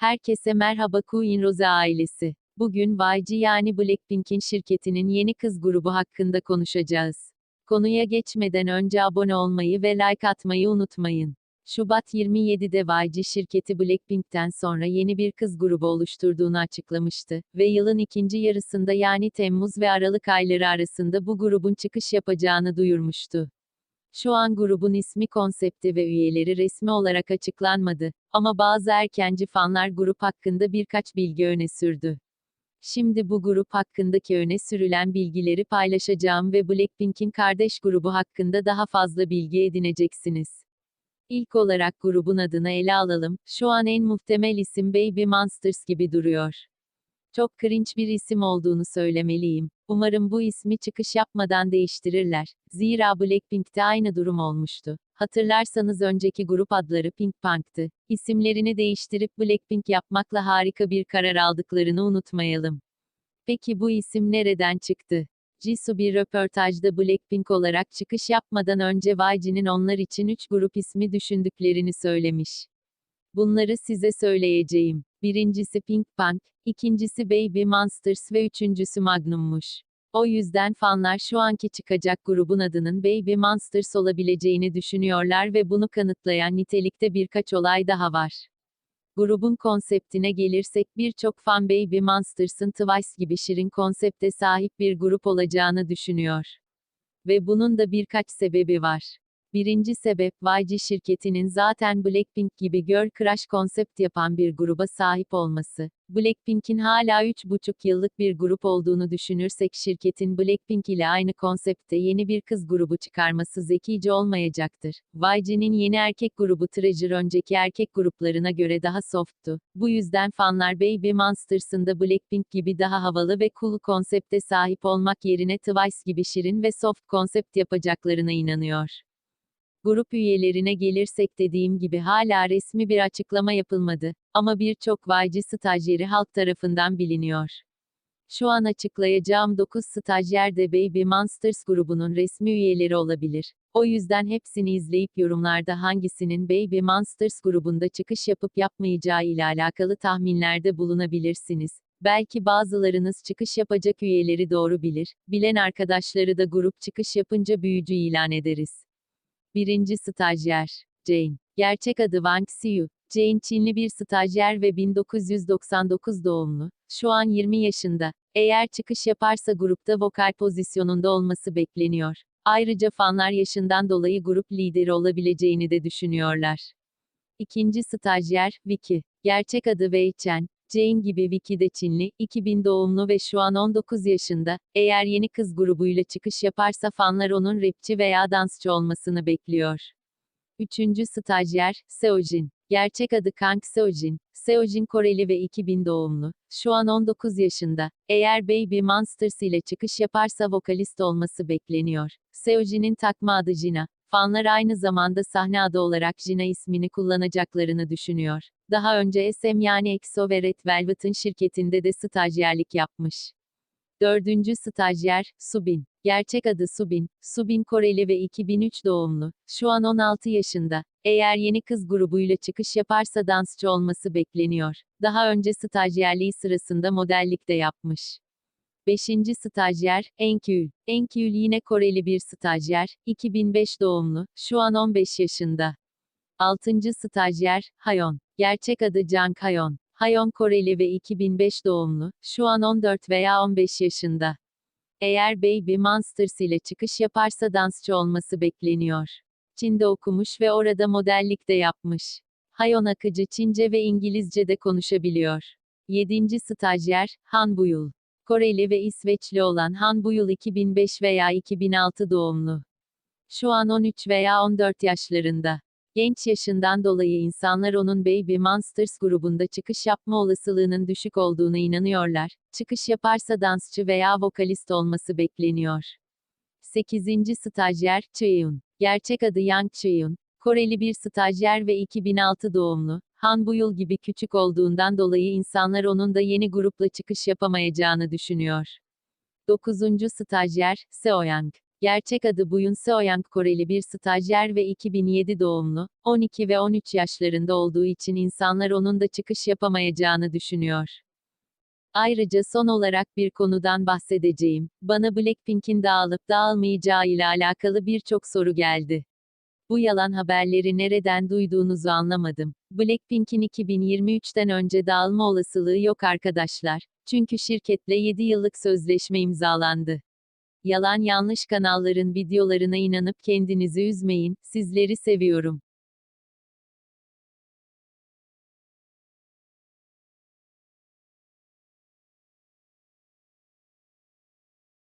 Herkese merhaba Queen Rose ailesi. Bugün YG yani Blackpink'in şirketinin yeni kız grubu hakkında konuşacağız. Konuya geçmeden önce abone olmayı ve like atmayı unutmayın. Şubat 27'de YG şirketi Blackpink'ten sonra yeni bir kız grubu oluşturduğunu açıklamıştı ve yılın ikinci yarısında yani Temmuz ve Aralık ayları arasında bu grubun çıkış yapacağını duyurmuştu. Şu an grubun ismi konsepti ve üyeleri resmi olarak açıklanmadı ama bazı erkenci fanlar grup hakkında birkaç bilgi öne sürdü. Şimdi bu grup hakkındaki öne sürülen bilgileri paylaşacağım ve Blackpink'in kardeş grubu hakkında daha fazla bilgi edineceksiniz. İlk olarak grubun adını ele alalım. Şu an en muhtemel isim Baby Monsters gibi duruyor. Çok cringe bir isim olduğunu söylemeliyim. Umarım bu ismi çıkış yapmadan değiştirirler. Zira Blackpink'te aynı durum olmuştu. Hatırlarsanız önceki grup adları Pink Punk'tı. İsimlerini değiştirip Blackpink yapmakla harika bir karar aldıklarını unutmayalım. Peki bu isim nereden çıktı? Jisoo bir röportajda Blackpink olarak çıkış yapmadan önce YG'nin onlar için 3 grup ismi düşündüklerini söylemiş. Bunları size söyleyeceğim. Birincisi Pink Punk, ikincisi Baby Monsters ve üçüncüsü Magnum'muş. O yüzden fanlar şu anki çıkacak grubun adının Baby Monsters olabileceğini düşünüyorlar ve bunu kanıtlayan nitelikte birkaç olay daha var. Grubun konseptine gelirsek birçok fan Baby Monsters'ın Twice gibi şirin konsepte sahip bir grup olacağını düşünüyor. Ve bunun da birkaç sebebi var. Birinci sebep, YG şirketinin zaten Blackpink gibi Girl Crush konsept yapan bir gruba sahip olması. Blackpink'in hala 3,5 yıllık bir grup olduğunu düşünürsek şirketin Blackpink ile aynı konsepte yeni bir kız grubu çıkarması zekice olmayacaktır. YG'nin yeni erkek grubu Treasure önceki erkek gruplarına göre daha softtu. Bu yüzden fanlar Baby Monsters'ın da Blackpink gibi daha havalı ve cool konsepte sahip olmak yerine Twice gibi şirin ve soft konsept yapacaklarına inanıyor. Grup üyelerine gelirsek dediğim gibi hala resmi bir açıklama yapılmadı ama birçok YG stajyeri halk tarafından biliniyor. Şu an açıklayacağım 9 stajyer de Baby Monsters grubunun resmi üyeleri olabilir. O yüzden hepsini izleyip yorumlarda hangisinin Baby Monsters grubunda çıkış yapıp yapmayacağı ile alakalı tahminlerde bulunabilirsiniz. Belki bazılarınız çıkış yapacak üyeleri doğru bilir, bilen arkadaşları da grup çıkış yapınca büyücü ilan ederiz. Birinci stajyer. Jane. Gerçek adı Wang Xiu. Jane Çinli bir stajyer ve 1999 doğumlu. Şu an 20 yaşında. Eğer çıkış yaparsa grupta vokal pozisyonunda olması bekleniyor. Ayrıca fanlar yaşından dolayı grup lideri olabileceğini de düşünüyorlar. İkinci stajyer, Vicky. Gerçek adı Wei Chen. Jane gibi Vicky de Çinli, 2000 doğumlu ve şu an 19 yaşında. Eğer yeni kız grubuyla çıkış yaparsa fanlar onun rapçi veya dansçı olmasını bekliyor. Üçüncü stajyer, Seojin. Gerçek adı Kang Seojin. Seojin Koreli ve 2000 doğumlu. Şu an 19 yaşında. Eğer Baby Monsters ile çıkış yaparsa vokalist olması bekleniyor. Seojin'in takma adı Jina. Fanlar aynı zamanda sahne adı olarak Jina ismini kullanacaklarını düşünüyor. Daha önce SM yani EXO ve Red Velvet'ın şirketinde de stajyerlik yapmış. Dördüncü stajyer, Subin. Gerçek adı Subin. Subin Koreli ve 2003 doğumlu. Şu an 16 yaşında. Eğer yeni kız grubuyla çıkış yaparsa dansçı olması bekleniyor. Daha önce stajyerliği sırasında modellik de yapmış. Beşinci stajyer, Enkül. Enkül yine Koreli bir stajyer, 2005 doğumlu, şu an 15 yaşında. Altıncı stajyer, Hayon. Gerçek adı Jang Hayon. Hayon Koreli ve 2005 doğumlu, şu an 14 veya 15 yaşında. Eğer Baby Monsters ile çıkış yaparsa dansçı olması bekleniyor. Çin'de okumuş ve orada modellik de yapmış. Hayon akıcı Çince ve İngilizce de konuşabiliyor. 7. stajyer, Han Buyul. Koreli ve İsveçli olan Han bu yıl 2005 veya 2006 doğumlu. Şu an 13 veya 14 yaşlarında. Genç yaşından dolayı insanlar onun Baby Monsters grubunda çıkış yapma olasılığının düşük olduğuna inanıyorlar. Çıkış yaparsa dansçı veya vokalist olması bekleniyor. 8. stajyer, Cheon. Gerçek adı Yang Cheon. Koreli bir stajyer ve 2006 doğumlu. Han bu gibi küçük olduğundan dolayı insanlar onun da yeni grupla çıkış yapamayacağını düşünüyor. 9. stajyer, Seoyang. Gerçek adı Buyun Seoyang Koreli bir stajyer ve 2007 doğumlu, 12 ve 13 yaşlarında olduğu için insanlar onun da çıkış yapamayacağını düşünüyor. Ayrıca son olarak bir konudan bahsedeceğim. Bana Blackpink'in dağılıp dağılmayacağı ile alakalı birçok soru geldi. Bu yalan haberleri nereden duyduğunuzu anlamadım. Blackpink'in 2023'ten önce dağılma olasılığı yok arkadaşlar. Çünkü şirketle 7 yıllık sözleşme imzalandı. Yalan yanlış kanalların videolarına inanıp kendinizi üzmeyin. Sizleri seviyorum.